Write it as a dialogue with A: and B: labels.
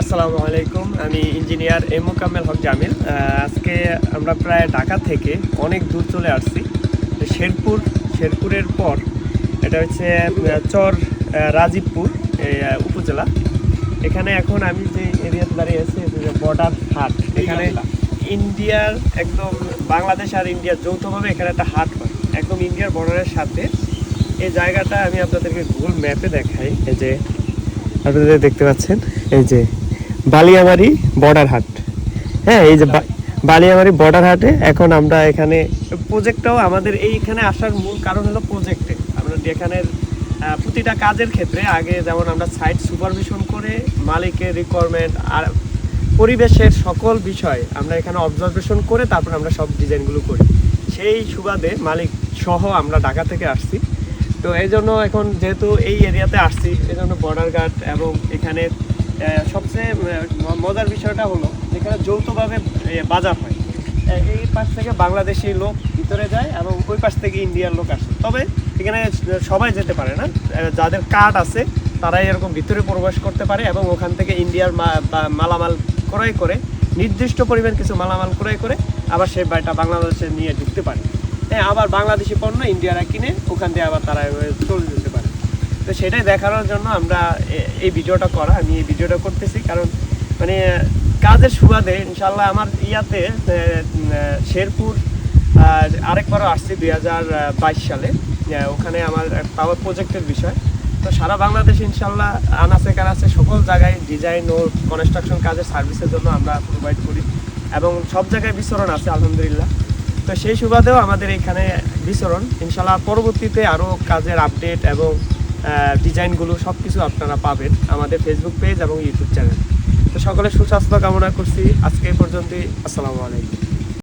A: আসসালামু আলাইকুম, আমি ইঞ্জিনিয়ার এম মোকাম্মেল হক জামিল। আজকে আমরা প্রায় ঢাকা থেকে অনেক দূর চলে আসছি। শেরপুর, শেরপুরের পর এটা হচ্ছে চর রাজীবপুর উপজেলা। এখানে এখন আমি যে এরিয়াতে দাঁড়িয়ে আছি বর্ডার হাট। এখানে ইন্ডিয়ার একদম বাংলাদেশ আর ইন্ডিয়ার যৌথভাবে এখানে একটা হাট হয়। একদম ইন্ডিয়ার বর্ডারের সাথে। এই জায়গাটা আমি আপনাদেরকে গুগল ম্যাপে দেখাই। এই যে আপনাদের দেখতে পাচ্ছেন? এই যে বালিয়ামারি বর্ডার হাট। হ্যাঁ এই যে বালিয়ামারি বর্ডার হাটে এখন আমরা এখানে প্রজেক্টটাও আমাদের এইখানে আসার মূল কারণ হলো প্রজেক্টে আমরা এখানের আহ, প্রতিটা কাজের ক্ষেত্রে আগে যেমন আমরা সাইট সুপারভিশন করে মালিকের রিকোয়ারমেন্ট আর পরিবেশের সকল বিষয় আমরা এখানে অবজারভেশন করে তারপর আমরা সব ডিজাইনগুলো করি। সেই সুবাদে মালিক সহ আমরা ঢাকা থেকে আসছি। তো এই জন্য এখন যেহেতু এই এরিয়াতে আসছি এই জন্য বর্ডার গার্ড এবং এখানে সবচেয়ে মজার বিষয়টা হলো, এখানে যৌথভাবে বাজার হয়। এই পাশ থেকে বাংলাদেশি লোক ভিতরে যায় এবং ওই পাশ থেকে ইন্ডিয়ার লোক আসে। তবে এখানে সবাই যেতে পারে না। যাদের কার্ড আছে, তারাই এরকম ভিতরে প্রবেশ করতে পারে এবং ওখান থেকে ইন্ডিয়ার মালামাল ক্রয় করে, নির্দিষ্ট পরিমাণ কিছু মালামাল ক্রয় করে, আবার সে বাড়িটা বাংলাদেশে নিয়ে ঢুকতে পারে। হ্যাঁ আবার বাংলাদেশি পণ্য ইন্ডিয়ারা কিনে, ওখান থেকে আবার তারা চলে যেতে পারে। তো সেটাই দেখানোর জন্য আমরা এই ভিডিওটা করা, আমি এই ভিডিওটা করতেছি। কারণ মানে কাজের সুবাদে ইনশাল্লাহ আমার ইয়াতে শেরপুর আর আরেকবারও আসছি দুই হাজার বাইশ সালে। ওখানে আমার পাওয়ার প্রজেক্টের বিষয়। তো সারা বাংলাদেশ ইনশাল্লাহ আনাচে কানাচে সকল জায়গায় ডিজাইন ও কনস্ট্রাকশন কাজের সার্ভিসের জন্য আমরা প্রোভাইড করি। এবং সব জায়গায় বিচরণ আছে, আলহামদুলিল্লাহ। তো সেই সুবাদেও আমাদের এখানে বিচরণ। ইনশাল্লাহ পরবর্তীতে আরও কাজের আপডেট এবং ডিজাইনগুলো সব কিছু আপনারা পাবেন আমাদের ফেসবুক পেজ এবং ইউটিউব চ্যানেল তো সকলে সুস্বাস্থ্য কামনা করছি। আজকে এই পর্যন্তই। আসসালামু আলাইকুম।